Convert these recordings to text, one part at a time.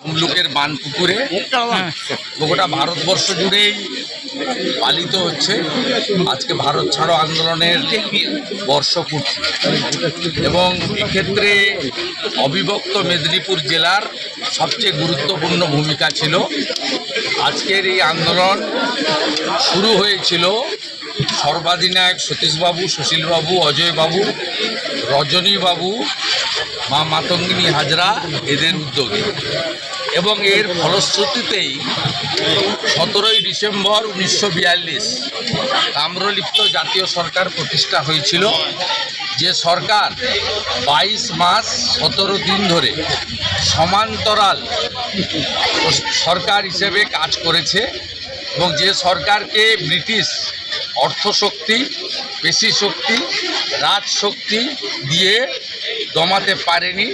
তমলুকের বানপুকুরে। গোটা ভারতবর্ষ জুড়েই পালিত হচ্ছে। আজকে ভারত ছাড়ো আন্দোলনের বর্ষপূর্তি। এবং এক্ষেত্রে অবিভক্ত মেদিনীপুর জেলার সবচেয়ে গুরুত্বপূর্ণ ভূমিকা ছিল। আজকের এই আন্দোলন শুরু হয়েছিল সর্বাধিনায়ক সতীশবাবু, সুশীলবাবু, অজয়বাবু, রজনীবাবু মা মাতঙ্গিনী হাজরা এদের উদ্যোগে। এবং এর ফলশ্রুতিতেই সতেরোই ডিসেম্বর উনিশশো বিয়াল্লিশ তাম্রলিপ্ত জাতীয় সরকার প্রতিষ্ঠা হয়েছিল। যে সরকার বাইশ মাস সতেরো দিন ধরে সমান্তরাল সরকার হিসেবে কাজ করেছে এবং যে সরকারকে ব্রিটিশ অর্থশক্তি পেশি শক্তি রাজশক্তি দিয়ে দমাতে পারেনি।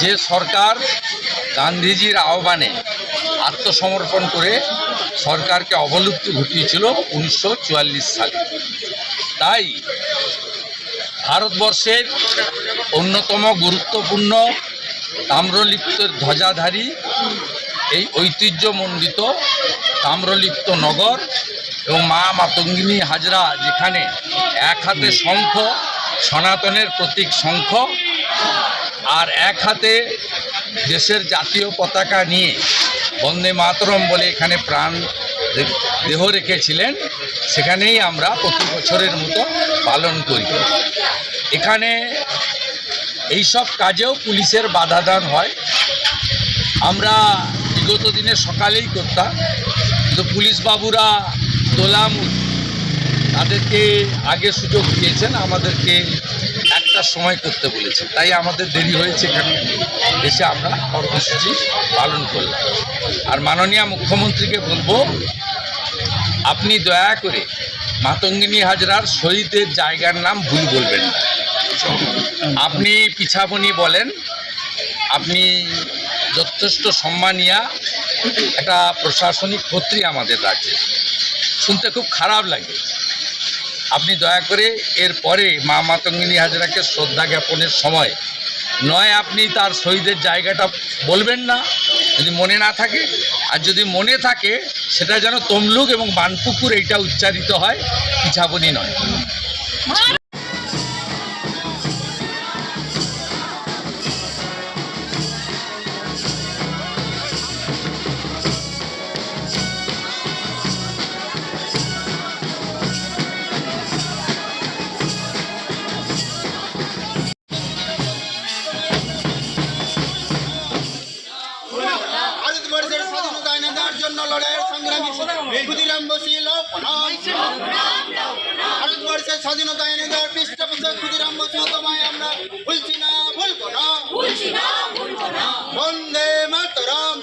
যে সরকার গান্ধীজির আহ্বানে আত্মসমর্পণ করে সরকারকে অবলুপ্তি ঘটিয়েছিল উনিশশো চুয়াল্লিশ সালে। তাই ভারতবর্ষের অন্যতম গুরুত্বপূর্ণ তাম্রলিপ্তের ধ্বজাধারী এই ঐতিহ্যমণ্ডিত তাম্রলিপ্ত নগর এবং মা মাতঙ্গিনী হাজরা যেখানে এক হাতে শঙ্খ সনাতনের প্রতীক শঙ্খ আর এক হাতে দেশের জাতীয় পতাকা নিয়ে বন্দে মাতরম বলে এখানে প্রাণ দেহ রেখেছিলেন, সেখানেই আমরা প্রতি বছরের মতো পালন করি। এখানে এইসব কাজেও পুলিশের বাধাদান হয়। আমরা বিগত দিনে সকালেই করতাম, কিন্তু পুলিশ বাবুরা তোলামুল তাদেরকে আগে সুযোগ দিয়েছেন, আমাদেরকে একটা সময় করতে বলেছে তাই আমাদের দেরি হয়েছে এখানে এসে আমরা কর্মসূচি পালন করলাম। আর মাননীয় মুখ্যমন্ত্রীকে বলব, আপনি দয়া করে মাতঙ্গিনী হাজরার শহীদের জায়গার নাম ভুল বলবেন না। আপনি পিছাবনি বলেন, আপনি যথেষ্ট সম্মানিয়া একটা প্রশাসনিক কর্ত্রী আমাদের রাজ্যে। শুনতে খুব খারাপ লাগে। আপনি দয়া করে এর পরে মা মাতঙ্গিনী হাজরাকে শ্রদ্ধা জ্ঞাপনের সময়। নয়, আপনি তার শহীদের জায়গাটা বলবেন না, যদি মনে না থাকে। আর যদি মনে থাকে, সেটা যেন তমলুক এবং বানপুকুর এইটা উচ্চারিত হয় পিছাবনি নয়। জন্য লড়াইয়ের সংগ্রামী ক্ষুদিরাম বসু ভারতবর্ষের স্বাধীনতা এনে দেওয়ার পৃষ্ঠপোষক ক্ষুদিরাম বসু তোমায় আমরা ভুলছি না ভুলবো না। বন্দে মাতরম।